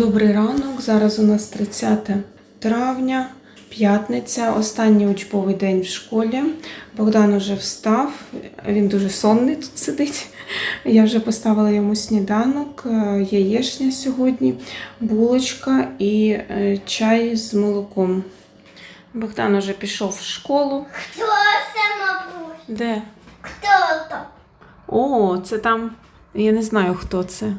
Добрий ранок. Зараз у нас 30 травня, п'ятниця, останній учбовий день в школі. Богдан уже встав, він дуже сонний тут сидить. Я вже поставила йому сніданок, е, яєшня сьогодні, булочка і е, чай з молоком. Богдан уже пішов в школу. Кто це, мабуть? Де? Хто то? О, це там. Я не знаю, хто це.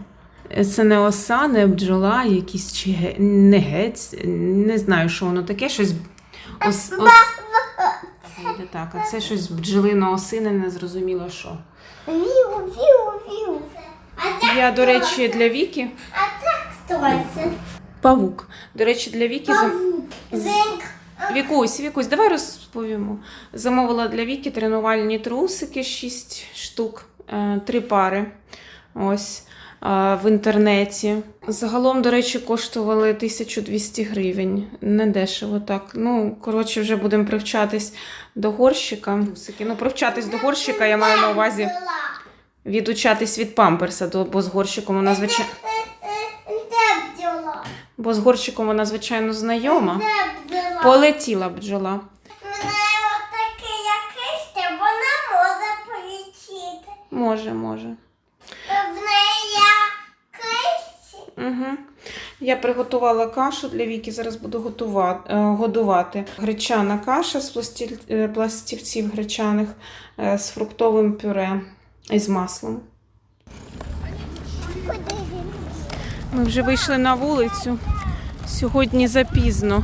Це не оса, не бджола, якийсь чи ге... не гець. Не знаю, що воно таке. Щось. Ос... Ос... Так, а це щось бджолино осине, не зрозуміло що. Віу, віу, віу. Я, до речі, для Віки. А це хто це? Павук. До речі, для Віки. Павук. Зинк. Вікусь, Вікусь, давай розповімо. Замовила для Віки тренувальні трусики 6 штук, е, три пари. Ось в інтернеті. Загалом, до речі, коштували 1200 гривень. Не дешево так. Ну, коротше, вже будемо привчатись до горщика. Ну, привчатись до горщика, я маю на увазі відучатись від памперса, бо з горщиком вона звичайно. Бо з горщиком вона, звичайно, знайома. Полетіла бджола. Вона отакий якийсь, вона може полетіти. Може, може. В неї якийсь. Угу. Я приготувала кашу для Віки, зараз буду готувати, годувати. Гречана каша з е, пластівців гречаних е, з фруктовим пюре і з маслом. Ми вже вийшли на вулицю. Сьогодні запізно.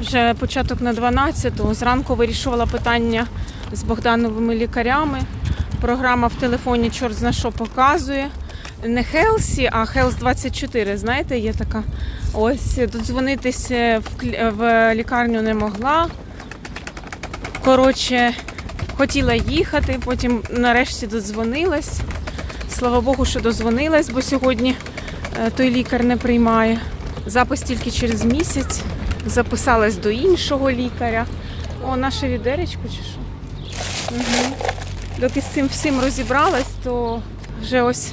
Вже початок на 12-ту. Зранку вирішувала питання з Богдановими лікарями. Програма в телефоні чорт зна що показує. Не Хелсі, а Хелс 24. Знаєте, є така. Ось додзвонитись в, лікарню не могла. Коротше, хотіла їхати, потім нарешті додзвонилась. Слава Богу, що дозвонилась, бо сьогодні е, той лікар не приймає. Запис тільки через місяць. Записалась до іншого лікаря. О, наше відеречко чи що? Угу. Доки з цим всім розібралась, то вже ось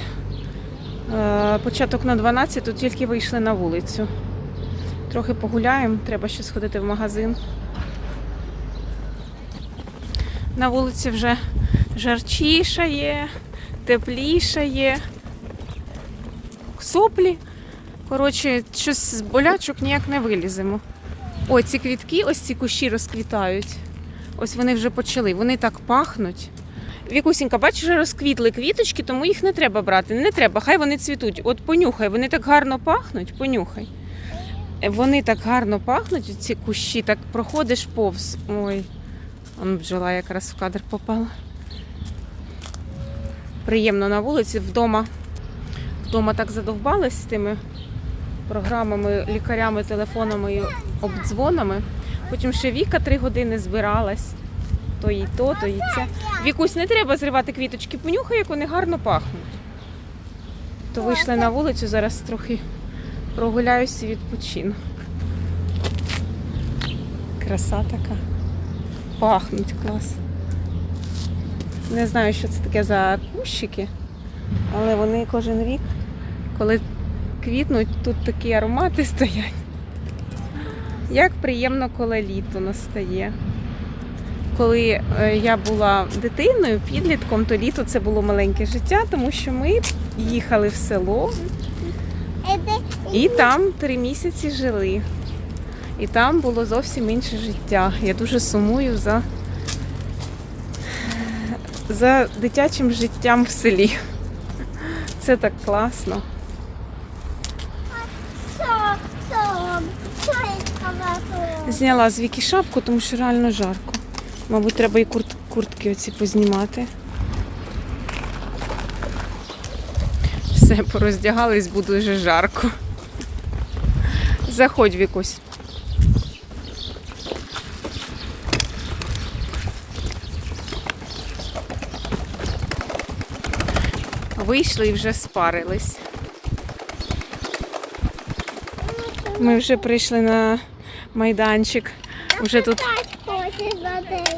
початок на 12, то тільки вийшли на вулицю. Трохи погуляємо, треба ще сходити в магазин. На вулиці вже жарчішає, теплішає. Соплі. Коротше, щось з болячок ніяк не виліземо. О, ці квітки, ось ці кущі розквітають. Ось вони вже почали. Вони так пахнуть. Вікусінька, бачиш, розквітли квіточки, тому їх не треба брати. Не треба, хай вони цвітуть. От понюхай, вони так гарно пахнуть, понюхай. Е, Вони так гарно пахнуть, ці кущі, так проходиш повз. Ой, он бджола якраз в кадр попала. Приємно на вулиці, вдома. Вдома так задовбалась з тими програмами, лікарями, телефонами і обдзвонами. Потім ще Віка три години збиралась. То і то, то і це. Вікусь, не треба зривати квіточки, понюхай, як вони гарно пахнуть. То вийшли на вулицю, зараз трохи прогуляюся і відпочину. Краса така. Пахнуть клас. Не знаю, що це таке за кущики, але вони кожен рік, коли квітнуть, тут такі аромати стоять. Як приємно, коли літо настає. Коли е, я була дитиною, підлітком, то літо це було маленьке життя, тому що ми їхали в село і там три місяці жили. І там було зовсім інше життя. Я дуже сумую за, за дитячим життям в селі. Це так класно. Зняла з Віки шапку, тому що реально жарко. Мабуть, треба і курт, куртки оці познімати. Все, пороздягались, буде вже жарко. Заходь, Вікусь. Вийшли і вже спарились. Ми вже прийшли на майданчик. Вже тут?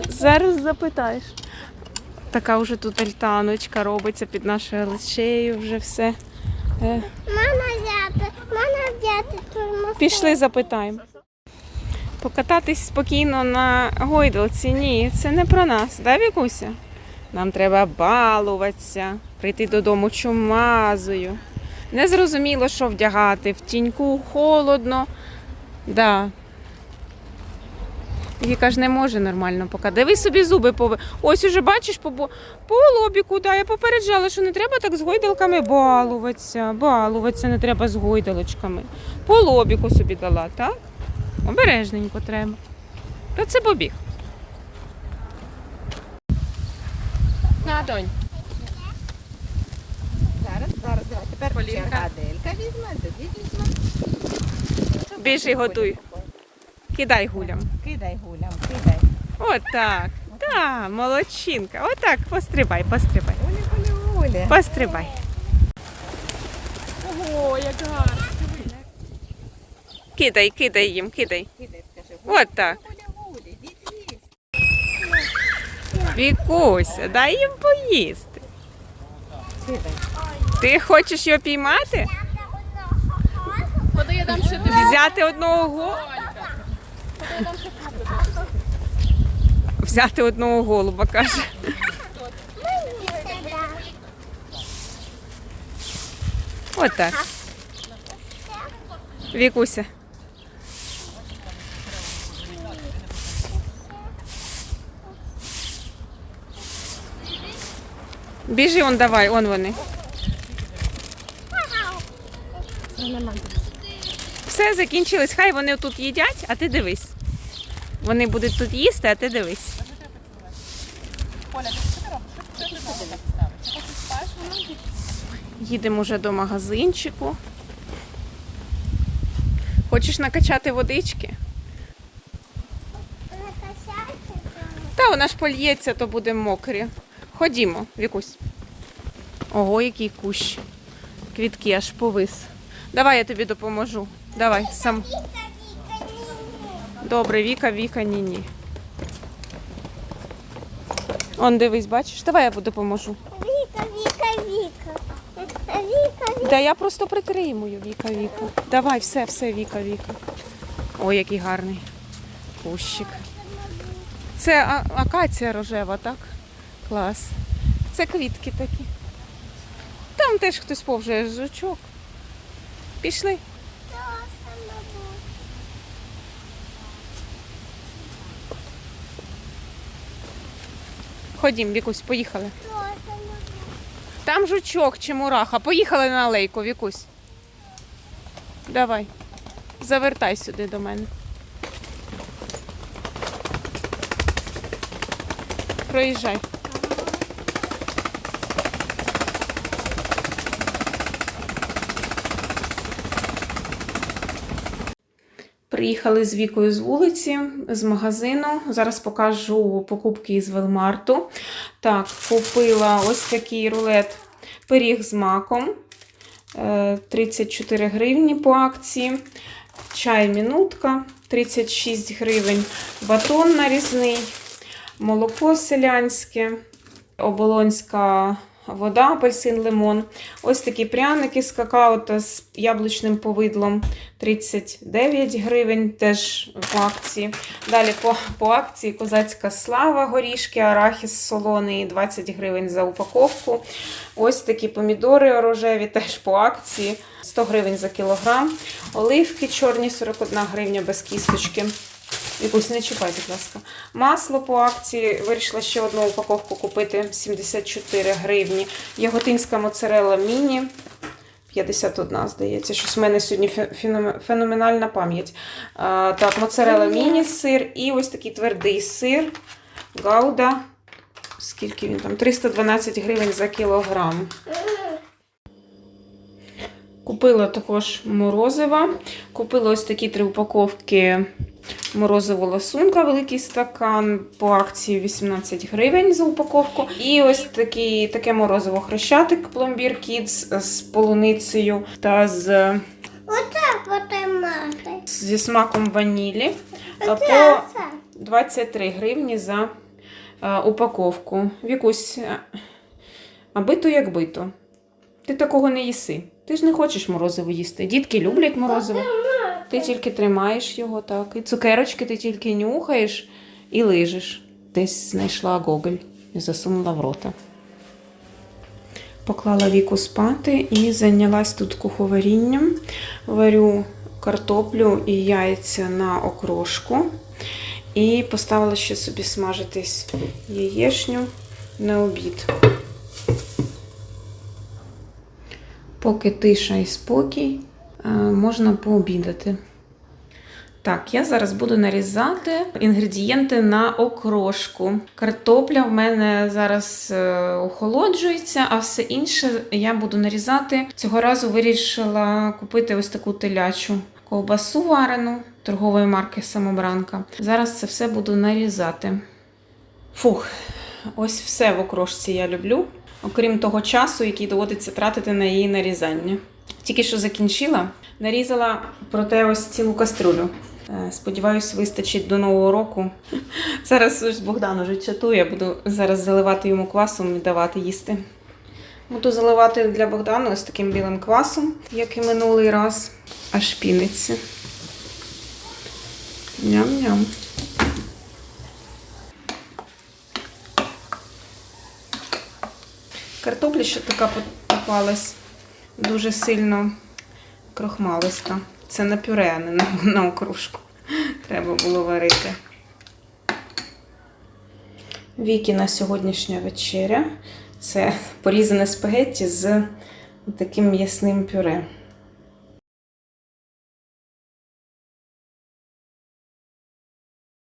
Зараз запитаєш. Така вже тут альтаночка робиться під нашою лечею, вже все. Е, Мама взяти, можна взяти Тати, Пішли, запитаємо. Покататись спокійно на гойдалці. Ні, це не про нас, да, Вікуся? Нам треба балуватися, прийти додому чумазою. Не зрозуміло, що вдягати. В тіньку холодно. Да. Віка ж не може нормально поки. Дивись собі зуби пови. Ось уже бачиш по, по лобіку, да, я попереджала, що не треба так з гойдалками балуватися. Балуватися не треба з гойдалочками. По лобіку собі дала, так? Обережненько треба. Та це побіг. На, донь. Зараз, зараз, давай. Тепер Полінка. черга Аделька візьме, тоді візьме. Біжи, готуй. Кидай гулям. Кидай гулям, кидай. Отак. Так, молодчинка. Отак, пострибай, пострибай. Гулі, гулі, гулі. Пострибай. Ого, як гарно. Кидай, кидай їм, кидай. Кидай, скажи. Отак. Вікуся, дай їм поїсти. Кидай. Ти хочеш його піймати? Я дам ще тобі? Взяти одного го... Взяти одного голуба, каже. Отак. Вікуся. Біжи, он давай, он вони. Все закінчилось. Хай вони тут їдять, а ти дивись. Вони будуть тут їсти, а ти дивись. Їдемо вже до магазинчику. Хочеш накачати водички? Та вона ж польється, то буде мокрі. Ходімо, Вікусь. Ого, який кущ. Квітки аж повис. Давай я тобі допоможу. Давай, сам. Добре, Віка, Віка, ні, ні. Он дивись, бачиш? Давай я допоможу. Віка, Віка, Віка. Віка, Віка. Да я просто притримую, Віка, Віка. Давай, все, все, Віка, Віка. Ой, який гарний кущик. Це а- акація рожева, так? Клас. Це квітки такі. Там теж хтось повжує жучок. Пішли. Ходім, Вікусь, поїхали. Там жучок чи мураха. Поїхали на алейку, Вікусь. Давай. Завертай сюди до мене. Проїжджай. Приїхали з Вікою з вулиці, з магазину. Зараз покажу покупки із Велмарту. Так, купила ось такий рулет пиріг з маком. Е, 34 гривні по акції. Чай мінутка 36 гривень. Батон нарізний, молоко селянське, оболонська вода, апельсин, лимон. Ось такі пряники з какао та з яблучним повидлом 39 гривень, теж в акції. Далі по, по акції козацька слава, горішки, арахіс солоний 20 гривень за упаковку. Ось такі помідори рожеві теж по акції 100 гривень за кілограм. Оливки чорні 41 гривня без кісточки. Якусь не чіпай, будь ласка. Масло по акції вирішила ще одну упаковку купити 74 гривні. Яготинська моцарелла міні 51, здається. Щось в мене сьогодні феноменальна пам'ять. Так, моцарелла міні сир і ось такий твердий сир. Гауда. Скільки він там? 312 гривень за кілограм. Купила також морозива. Купила ось такі три упаковки морозиво ласунка, великий стакан по акції 18 гривень за упаковку. І ось такі, таке морозиво хрещатик пломбір кідс з полуницею та з, зі смаком ванілі по 23 гривні за е, упаковку. Вікусь, е, а бито як бито. Ти такого не їси. Ти ж не хочеш морозиво їсти. Дітки люблять морозиво. Ти тільки тримаєш його так. І цукерочки ти тільки нюхаєш і лижеш. Десь знайшла гоголь і засунула в рота. Поклала віку спати і зайнялась тут куховарінням. Варю картоплю і яйця на окрошку. І поставила ще собі смажитись яєшню на обід. Поки тиша і спокій, можна пообідати. Так, я зараз буду нарізати інгредієнти на окрошку. Картопля в мене зараз е, охолоджується, а все інше я буду нарізати. Цього разу вирішила купити ось таку телячу ковбасу варену торгової марки Самобранка. Зараз це все буду нарізати. Фух, ось все в окрошці я люблю, окрім того часу, який доводиться тратити на її нарізання. Тільки що закінчила, нарізала проте ось цілу каструлю. Е, Сподіваюсь, вистачить до нового року. Зараз Богдан уже чатує, буду зараз заливати йому квасом і давати їсти. Буду заливати для Богдана ось таким білим квасом, як і минулий раз. Аж піниться. Ням-ням. Картопля ще така попалась дуже сильно крохмалиста. Це на пюре, а не на, на окружку. Треба було варити. Вікіна сьогоднішня вечеря. Це порізане спагетті з таким м'ясним пюре.